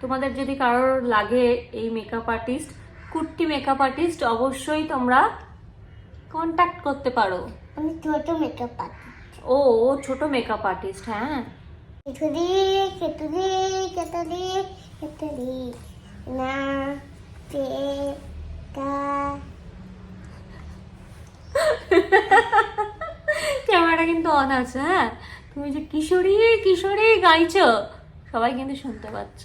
তোমাদের যদি কারোর লাগে এই makeup artist Kurti makeup artist অবশ্যই তোমরা কন্ট্যাক্ট করতে পারো। আমি ছোট মেকআপ পাতি ও ও ছোট মেকআপ আর্টিস্ট হ্যাঁ। কেতুলি কেতুলি কেতুলি কেতুলি। না কা। ক্যামেরাটা কিন্তু অন আছে হ্যাঁ। তুমি যে কিশোরী কিশোরী গাইছো সবাই কিন্তু শুনতে পাচ্ছ।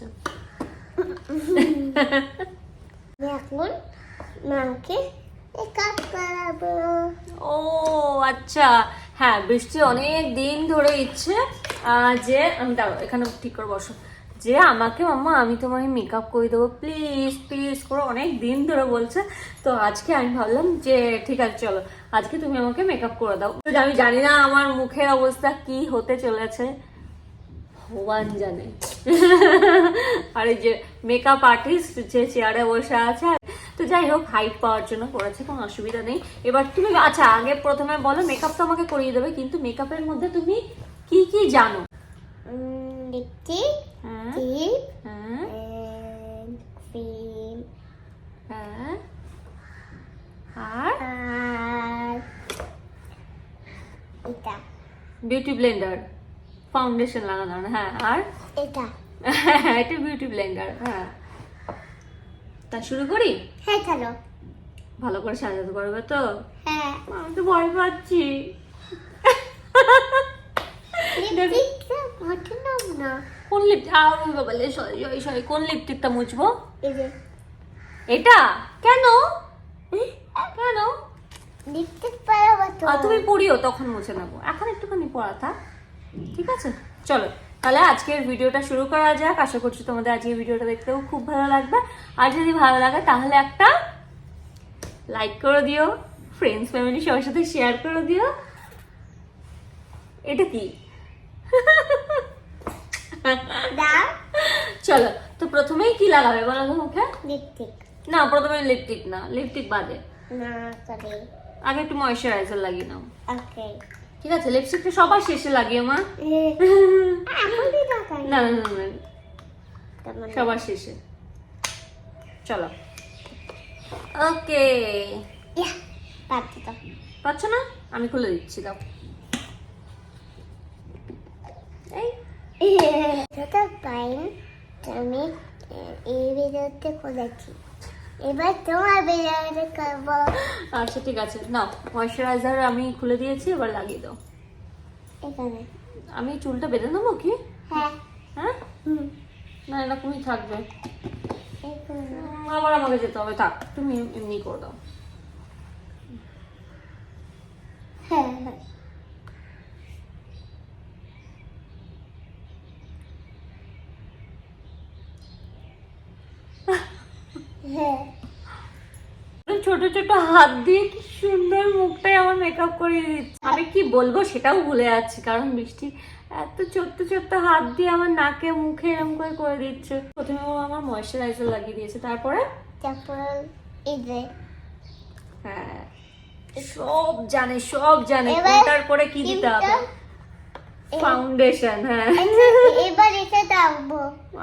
এখন মাকে মেকআপ করাবো। ও আচ্ছা। হ্যাঁ বৃষ্টি অনেক দিন ধরে ইচ্ছে যে, আমি দাঁড়াও, এখানে ঠিক করে বসো। যে আমাকে মাম্মা, আমি তোমাকে মেকআপ করে দেবো। প্লিজ প্লিজ করে অনেক দিন ধরে বলছে। তো আজকে আমি ভাবলাম যে, ঠিক আছে, চলো। আজকে তুমি আমাকে মেকআপ করে দাও। আমি জানি না আমার মুখের অবস্থা কি হতে চলেছে। ভগবান জানে। আর এই যে মেকআপ আর্টিস্ট যে চেয়ারে বসে আছে তো যাই হোক হাইট পাওয়ার জন্য করেছে কোনো অসুবিধা নেই। এবার তুমি আচ্ছা আগে প্রথমে বলো মেকআপ তো আমাকে করিয়ে দেবে কিন্তু মেকআপের মধ্যে তুমি কি কি জানো? লিপস্টিক হ্যাঁ। টিপ হ্যাঁ। হ্যাঁ। আর? আর এটা। বিউটি ব্লেন্ডার ফাউন্ডেশন লাগানো হ্যাঁ। আর? এটা। এটা বিউটি ব্লেন্ডার হ্যাঁ। তা শুরু করি? হ্যাঁ চলো। ভালো করে সাজাতে পারবে তো? হ্যাঁ। আমি তো ভয় পাচ্ছি। কোন লিপস্টিক আর বাবা সরি সরি কোন লিপস্টিকটা মুছবো? এটা? কেন? কেন? লিপস্টিক পরাবো তো। তুমি পড়িও তখন মুছে নেব। এখন একটুখানি পড়া থাক। ঠিক আছে? চলো। তাহলে আজকের ভিডিওটা শুরু করা যাক। আশা করছি তোমাদের আজকের ভিডিওটা দেখতেও খুব ভালো লাগবে। আর যদি ভালো লাগে তাহলে একটা লাইক করে দিও ফ্রেন্ডস ফ্যামিলি সবার সাথে শেয়ার করে দিও। এটা কি? চলো তো প্রথমেই কি লাগাবে বলো তো মুখে? লিপস্টিক না প্রথমে লিপস্টিক না লিপস্টিক বাদে। না আগে একটু ময়শ্চারাইজার লাগিয়ে নাও। ওকে ঠিক আছে লিপস্টিকটা সবার শেষে লাগিয়ে মা। না না না না, সবার শেষে। চলো। ওকে। পাচ্ছি না? আমি খুলে দিচ্ছি দাও। এই। পাইন আমি এই ভিডিওতে করেছি এবার তোমার ভিডিওতে করব আচ্ছা ঠিক আছে। নাও ময়শ্চারাইজার আমি খুলে দিয়েছি এবার লাগিয়ে দাও। এখানে। আমি চুলটা বেঁধে নেব কি? হ্যাঁ। হ্যাঁ? না এরকমই থাকবে। আবার আমাকে যেতে হবে থাক তুমি এমনি করে দাও। হ্যাঁ হ্যাঁ। ছোট ছোট হাত দিয়ে কি সুন্দর মুখটাই আমার মেকআপ করিয়ে দিচ্ছে। আমি কি বলব সেটাও ভুলে যাচ্ছি কারণ বৃষ্টি এত ছোট্ট ছোট্ট হাত দিয়ে আমার নাকে মুখে এরকম করে করে দিচ্ছে। প্রথমে ও আমার ময়শ্চারাইজার লাগিয়ে দিয়েছে তারপরে? তারপর এই যে হ্যাঁ সব জানে সব জানে কোনটার পরে কি দিতে হবে? ফাউন্ডেশন হ্যাঁ। এবার এটা ডাকবো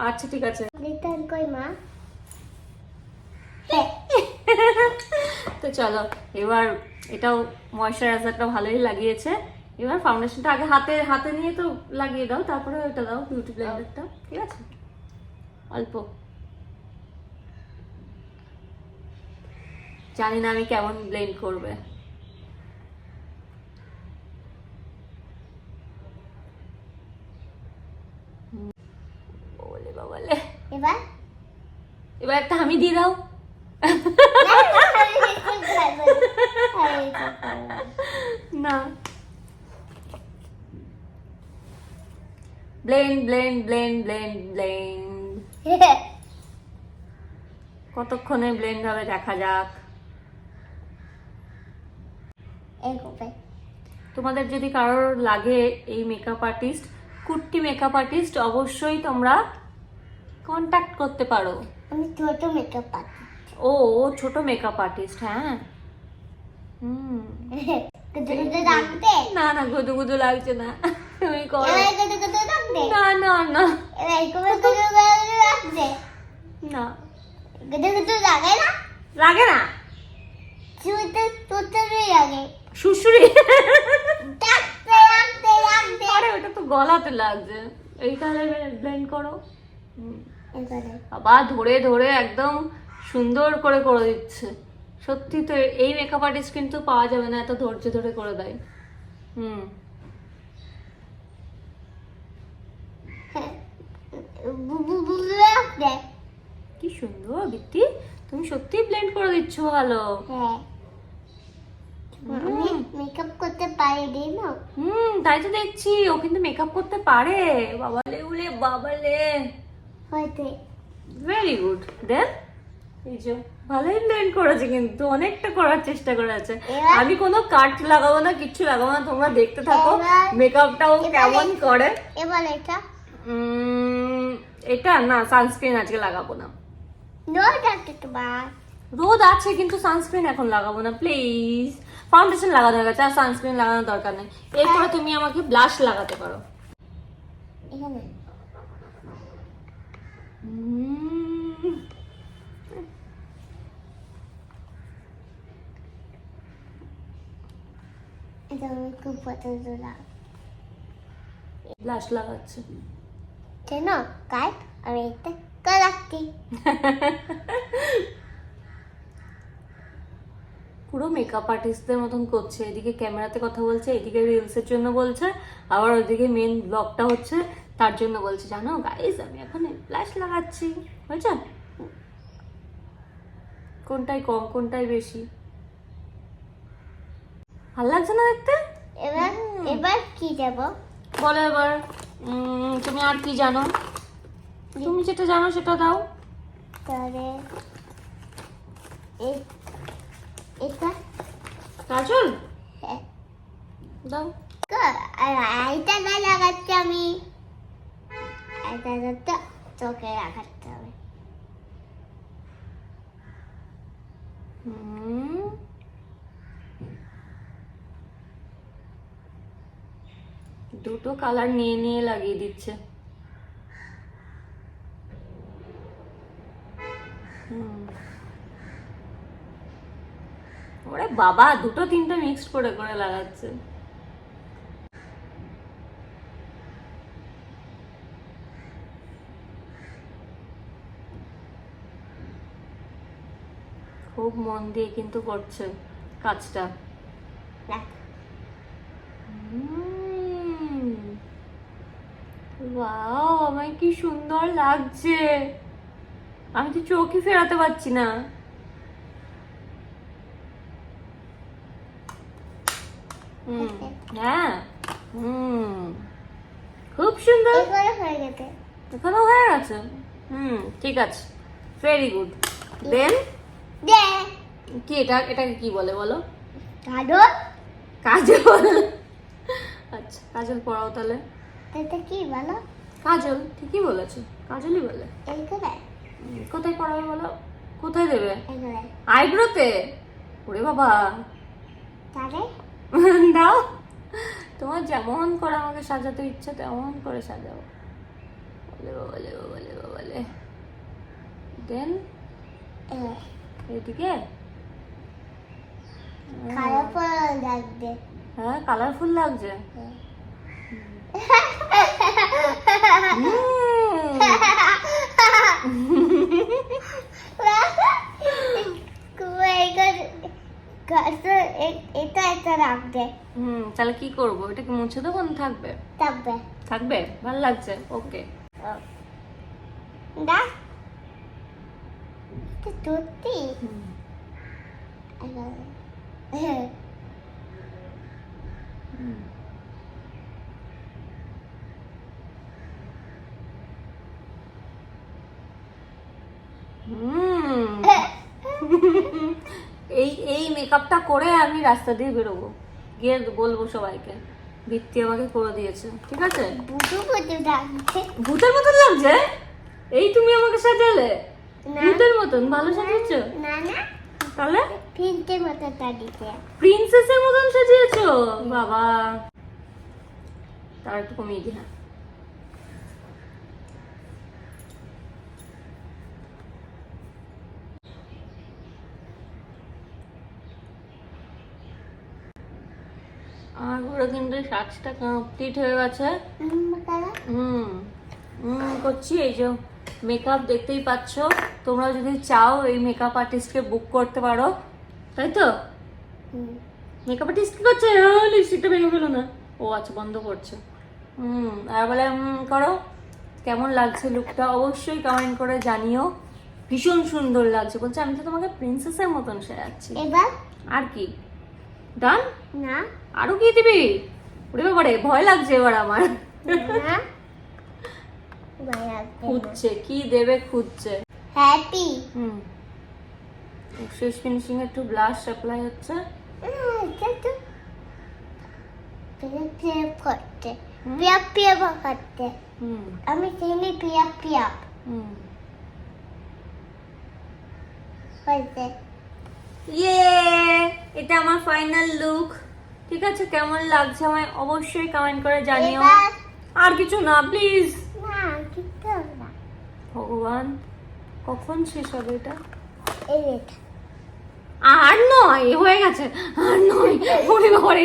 আচ্ছা ঠিক আছে। রিটার্ন কই মা। তো চলো এবার এটাও ময়শ্চারাইজারটা ভালোই লাগিয়েছে। এবার ফাউন্ডেশনটা আগে হাতে হাতে নিয়ে তো লাগিয়ে দাও তারপরে ওটা দাও বিউটি ব্লেন্ডারটা ঠিক আছে? অল্প। জানি না আমি কেমন ব্লেন্ড করবে। এবার? এবার একটা আমি দিয়ে দাও। না। Blend blend blend blend blend কতক্ষণে ব্লেন্ড হবে দেখা যাক। তোমাদের যদি কারোর লাগে এই makeup artist Kurti makeup artist অবশ্যই তোমরা কন্ট্যাক্ট করতে পারো। আমি ছোট মেকআপ ও ও ছোট মেকআপ আর্টিস্ট হ্যাঁ। হুম। না না গুদু গুদু লাগছে না। তুমি করো। না না না। গেদে গেদে লাগে না। লাগে না? চুতে চুতে লাগে শুশুরি। ডাকতে ডাকতে ডাকতে আরে ওটা তো গলাতে লাগছে। এই কালার ব্লেন্ড করো। ধরে ধরে একদম সুন্দর করে করে দিচ্ছে। সত্যি তো এই মেকআপ আর্টিস্ট কিন্তু পাওয়া যাবে না এত ধৈর্য ধরে করে দেয়। হুম। কি সুন্দর বৃত্তি তুমি সত্যি ব্লেন্ড করে দিচ্ছ ভালো। হ্যাঁ মেকআপ করতে পারি না হুম তাই তো দেখছি ও কিন্তু মেকআপ করতে পারে। বাবালে উলে বাবালে। হয়তো। ভেরি গুড দেন এই যে ভালোই ব্লেন্ড করেছে কিন্তু অনেকটা করার চেষ্টা করেছে। আমি কোনো কাট লাগাবো না কিচ্ছু লাগাবো না তোমরা দেখতে থাকো। মেকআপটাও কেমন করে? এবার এটা এটা না সানস্ক্রিন আজকে লাগাবো না। রোদ আছে কিন্তু সানস্ক্রিন এখন লাগাবো না প্লিজ ফাউন্ডেশন লাগানো হয়ে গেছে আর সানস্ক্রিন লাগানোর দরকার নেই। এরপরে তুমি আমাকে ব্লাশ লাগাতে পারো। এখানে। উম, এটা আমি খুব পছন্দ না ব্লাশ লাগাচ্ছে। কেন? কাট আমি এটা কালাচ্ছি পুরো মেকআপ আর্টিস্টদের মতন করছে। এদিকে ক্যামেরাতে কথা বলছে এদিকে রিলসের জন্য বলছে আবার ওইদিকে মেন ব্লগটা হচ্ছে তার জন্য বলছে জানো গাইজ আমি এখন ব্লাশ লাগাচ্ছি। হয়েছে কোনটাই কম কোনটাই বেশি? ভালো লাগছে না দেখতে? এবার এবার কি দেব? বলো এবার। তুমি আর কি জানো? তুমি যেটা জানো সেটা দাও। তাহলে এটা কাজল? হ্যাঁ। দাও। এইটা না লাগাচ্ছি আমি। এটা তো চোখে লাগাতে হবে। হুম। দুটো কালার নিয়ে নিয়ে লাগিয়ে দিচ্ছে। ওরে বাবা, দুটো তিনটে মিক্সড করে করে লাগাচ্ছে। খুব মন দিয়ে কিন্তু করছে কাজটা দেখ ওয়াও আমায় কি সুন্দর লাগছে। আমি তো চোখই ফেরাতে পারছি না। হুম হ্যাঁ হুম। খুব সুন্দর। হয়ে গেছে। এখানেও হয়ে গেছে? হুম ঠিক আছে। ভেরি গুড দেন কি এটা এটাকে কি বলে বলো? কাজল? কাজল। আচ্ছা কাজল পড়াও তাহলে। এটা কি বলো? কাজল ঠিকই বলেছ। কাজলই বলে। কোথায় পড়াবে বলো? কোথায় দেবে? আইব্রোতে? ওরে বাবা। দাও। তোমার যেমন করে আমাকে সাজাতে ইচ্ছে তেমন করে সাজাও। বলে বলে বলে বলে। দেন। এদিকে। কালো পড়া লাগবে। হ্যাঁ কালারফুল লাগছে। হ্যাঁ। এটা এটা রাখবে হুম তাহলে কি করব? এটা কি মুছে দেবো না থাকবে? থাকবে। থাকবে? ভালো লাগছে? ওকে না। এটা সত্যি হ্যাঁ হুম এই এই মেকআপটা করে আমি রাস্তা দিয়ে বেরোবো। গিয়ে বলব সবাইকে ভিত্তি আমাকে করে দিয়েছে ঠিক আছে? ভূতের মতন লাগছে? এই তুমি আমাকে সাজালে? ভূতের মতন ভালো সাজিয়েছ? না না তাহলে? প্রিন্সেসের মতন সাজিয়েছো? বাবা। তার একটু কমিয়ে দি হ্যাঁ। পুরো কিন্তু সাজটা কমপ্লিট হয়ে গেছে। হুম? হুম করছি। এই যে মেকআপ দেখতেই পাচ্ছ। তোমরা যদি চাও এই মেকআপ আর্টিস্টকে বুক করতে পারো। তাই তো? হুম। মেকআপ আর্টিস্ট কি করছে? লিপস্টিকটা ভেঙে ফেলো না। ও আচ্ছা বন্ধ করছে। হুম আর বলে করো। কেমন লাগছে লুকটা অবশ্যই কমেন্ট করে জানিও। ভীষণ সুন্দর লাগছে। বলছে আমি তো তোমাকে প্রিন্সেসের মতন সাজাচ্ছি। এবার? আর কি? ডান? না। আরও কি দিবি? ওরে বাবারে ভয় লাগছে এবার আমার। খুঁজছে কি দেবে খুঁজছে। হ্যাপি হুম। শেষ ফিনিশিং একটু ব্লাশ অ্যাপ্লাই হচ্ছে। করতে। করতে। আমি চিনি পিয়া পিয়া হুম। হয়েছে। ইয়ে! এটা আমার ফাইনাল লুক ঠিক আছে? কেমন লাগছে আমায় অবশ্যই কমেন্ট করে জানিও। আর কিছু না প্লিজ ভগবান কখন শেষ হবে এটা? আর নয় হয়ে গেছে। আর নয় ওরে বাবারে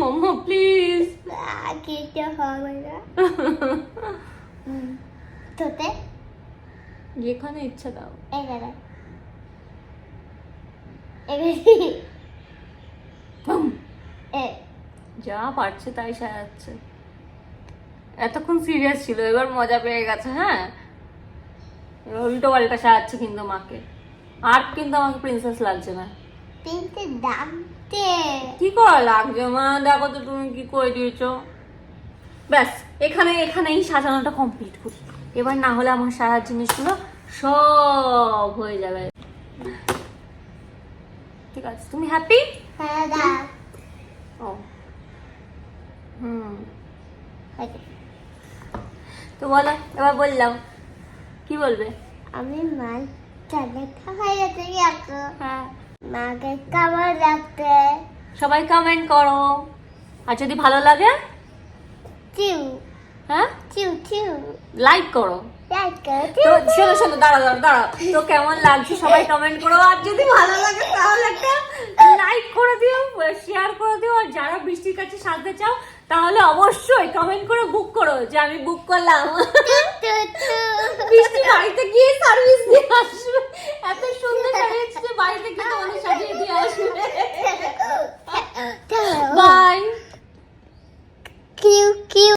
মাম্মা প্লিজ না, কিছু হবে না। হুম। তোতে যেখানে ইচ্ছা দাও। এখানে। যা পারছে তাই সাজাচ্ছে। এতক্ষণ সিরিয়াস ছিল এবার মজা পেয়ে গেছে হ্যাঁ? উল্টো পাল্টা সাজাচ্ছে কিন্তু মাকে। আর কিন্তু আমাকে প্রিন্সেস লাগছে না। কি করা লাগছে? মা দেখো তো তুমি কি করে দিয়েছ। ব্যাস এখানে এখানেই সাজানোটা কমপ্লিট করি। এবার না হলে আমার সাজার জিনিসগুলো সব হয়ে যাবে। ঠিক আছে। তুমি হ্যাপি হ্যাঁ দাও। ও। হুম। তো বলো এবার বললাম। কি বলবে? আমি দেখা হয়ে গেছে এখন হ্যাঁ। মাকে কেমন লাগছে সবাই কমেন্ট করো। আর যদি ভালো লাগে? চিউ। হ্যাঁ? চিউ চিউ। লাইক করো। তো শোনো শোনো দাঁড়া দাঁড়া দাঁড়া তো কেমন লাগছে সবাই কমেন্ট করো আর যদি ভালো লাগে তাহলে একটা লাইক করে দিও শেয়ার করে দিও আর যারা বৃষ্টির কাছে সাজতে চাও তাহলে অবশ্যই কমেন্ট করে বুক করো যে আমি বুক করলাম। বৃষ্টি বাড়িতে গিয়ে সার্ভিস দিয়ে আসবে। এত সুন্দর সাজিয়েছে বাড়িতে গিয়ে তোমাদের সাজিয়ে দিয়ে আসবে। By Q Q